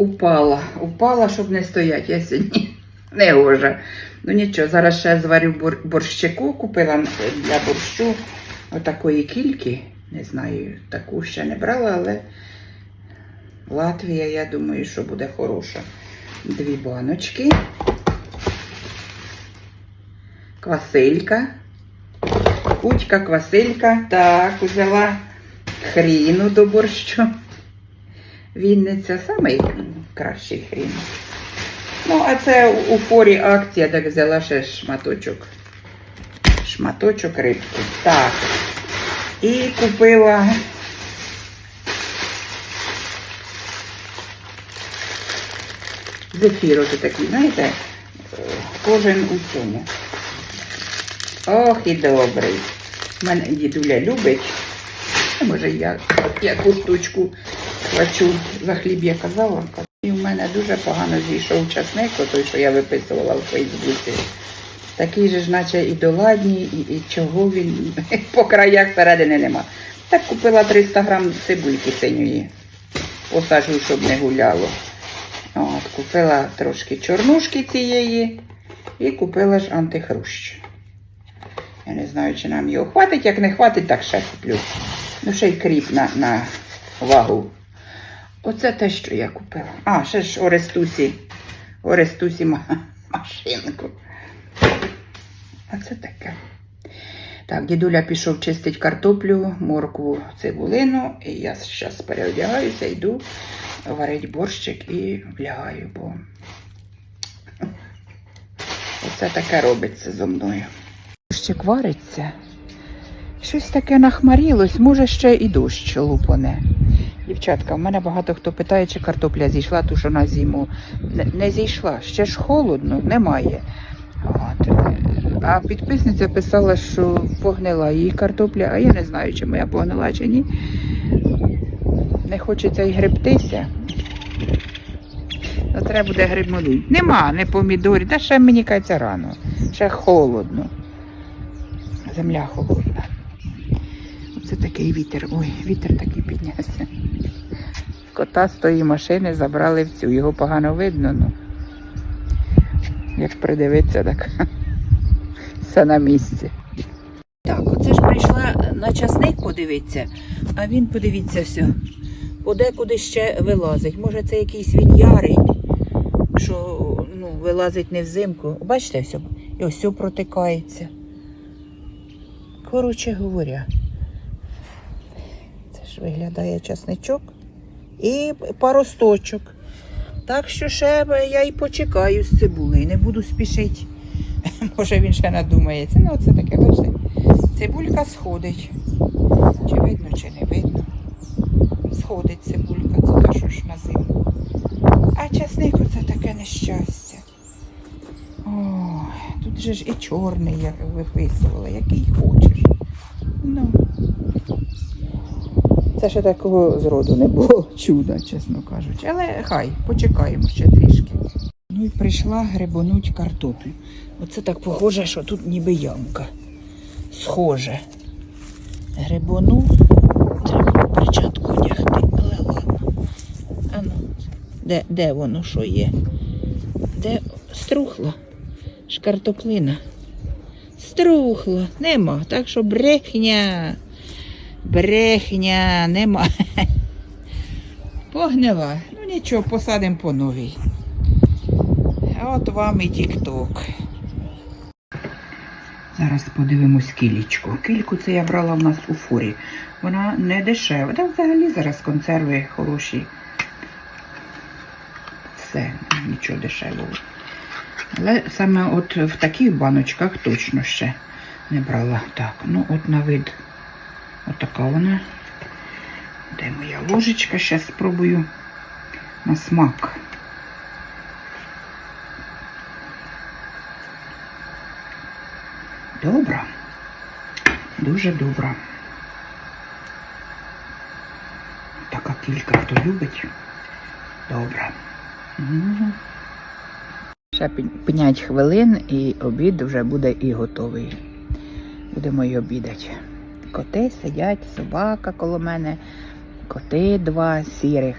упала. Упала, щоб не стояти. Я сьогодні не гожа. Ну нічого, зараз ще зварю бор- борщику, купила для борщу отакої кільки. Не знаю, таку ще не брала, але Латвія, я думаю, що буде хороша. Дві баночки. Квасилька. Кутька, квасилька. Так, взяла хріну до борщу. Вінниця самий кращий хрін. Ну, а це у форі акція, так взяла ще шматочок. Шматочок рибки. Так. І купила. Зефір ось такий, знаєте, е, кожен у цьому. Ох і добрий. Мене дідуля любить. Може я яку штучку хвачу за хліб, я казала. Мене дуже погано зійшов часник, той, що я виписувала в Фейсбуці. Такий же ж, наче і доладній, і, і чого він по краях середини нема. Так купила 300 грам цибульки синьої. Посажу, щоб не гуляло. От, купила трошки чорнушки цієї і купила ж антихрущ. Я не знаю, чи нам його хватить. Як не хватить, так ще куплю. Ну, ще й кріп на, на вагу. Оце те, що я купила. А, ще ж Орестусі. Орестусі машинку. А це таке. Так, дідуля пішов чистить картоплю, моркву, цибулину. І я зараз переодягаюся, йду варити борщик і влягаю, бо оце таке робиться зо мною. Борщик вариться. Щось таке нахмарілось, може ще і дощ лупоне. Дівчатка, в мене багато хто питає, чи картопля зійшла, ту, що на зиму. Не, не зійшла, ще ж холодно, немає. От. А підписниця писала, що погнила її картопля, а я не знаю, чи моя погнила, чи ні. Не хочеться й гребтися. То треба буде грибнути. Нема, не помідорів. Та ще мені кажеться рано. Ще холодно. Земля холодна. Оце такий вітер. Ой, вітер такий піднявся. Кота з тої машини забрали в цю. Його погано видно, ну. Як придивитися, так все на місці. Так, оце ж прийшла на часник подивитися, а він, подивіться, все. Подекуди ще вилазить. Може, це якийсь він ярий, що ну, вилазить не взимку. Бачите, все, і ось все протикається. Коротше говоря, це ж виглядає часничок і паросточок. Так що ще я і почекаю з цибулею, не буду спішити. Може він ще надумається. Ну, це таке, бачите. Цибулька сходить. Чи видно, чи не видно. Сходить цибулька, це та що ж на зиму. А часник це таке нещастя. Ой, тут же ж і чорний я виписувала, який хочеш. Ну. Це ще такого зроду не було чуда, чесно кажучи. Але хай, почекаємо ще трішки. Ну і прийшла грибонуть картоплю. Оце так похоже, що тут ніби ямка. Схоже. Грибону треба перчатку одягти, але ладно. А ну, де, де воно що є? Де струхла? Картоплина. Струхла, нема. Так що брехня. Брехня, нема. Погнила. Ну нічого, посадимо по новій. От вам і тік-ток. Зараз подивимось кілічку. Кільку це я брала в нас у фурі. Вона не дешева. Та взагалі зараз консерви хороші. Все, нічого дешевого. Але саме от в таких баночках точно ще не брала. Так, ну от на вид. Отака вона. Де моя ложечка? Зараз спробую на смак. Добра. Дуже добра. Така кілька, хто любить. Добре. Ще 5 хвилин і обід вже буде і готовий. Будемо й обідати. Коти сидять, собака коло мене, коти два сірих.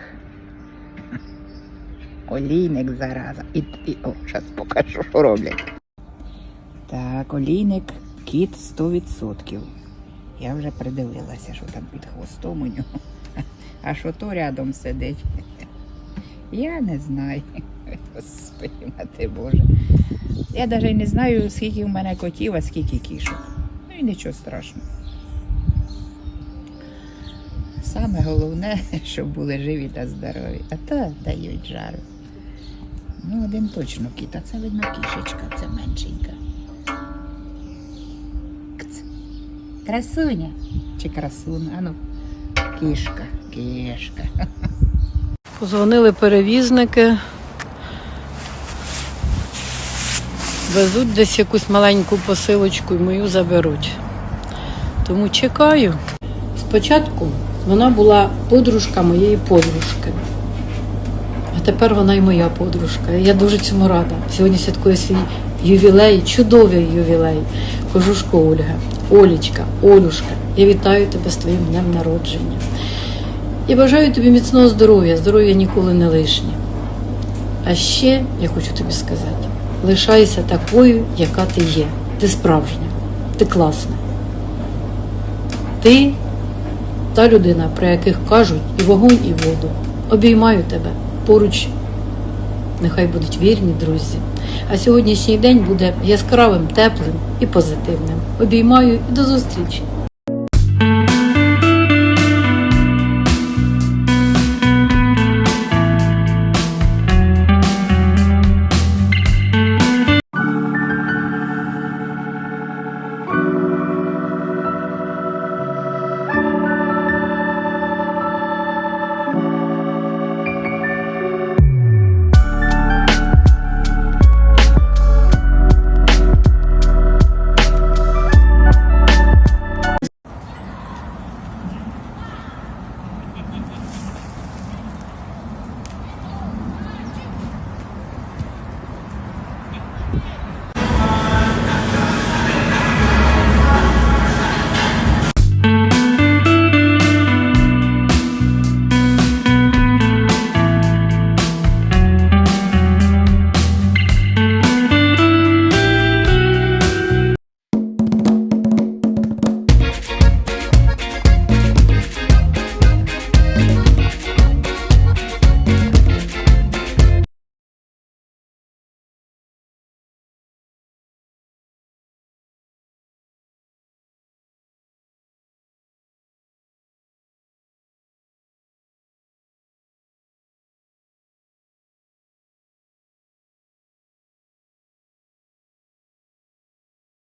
Олійник зараза. І, і о, зараз покажу, що роблять. Так, олійник кіт 100%. Я вже придивилася, що там під хвостом у нього. А що то рядом сидить? Я не знаю. Господи, мати Боже. Я навіть не знаю, скільки в мене котів, а скільки кішок. Ну і нічого страшного. Саме головне, щоб були живі та здорові. А то дають жару. Ну, один точно кіт, а це видно кішечка, це меншенька. Кц. Красуня чи красун? Ану, кішка, кішка. Позвонили перевізники. Везуть десь якусь маленьку посилочку і мою заберуть. Тому чекаю. Спочатку вона була подружка моєї подружки. А тепер вона і моя подружка. Я дуже цьому рада. Сьогодні святкує свій ювілей, чудовий ювілей. Кожушко Ольга, Олічка, Олюшка. Я вітаю тебе з твоїм днем народження. І бажаю тобі міцного здоров'я, здоров'я ніколи не лишнє. А ще я хочу тобі сказати: лишайся такою, яка ти є. Ти справжня, ти класна. Ти та людина, про яких кажуть і вогонь, і воду. Обіймаю тебе поруч. Нехай будуть вірні друзі. А сьогоднішній день буде яскравим, теплим і позитивним. Обіймаю і до зустрічі!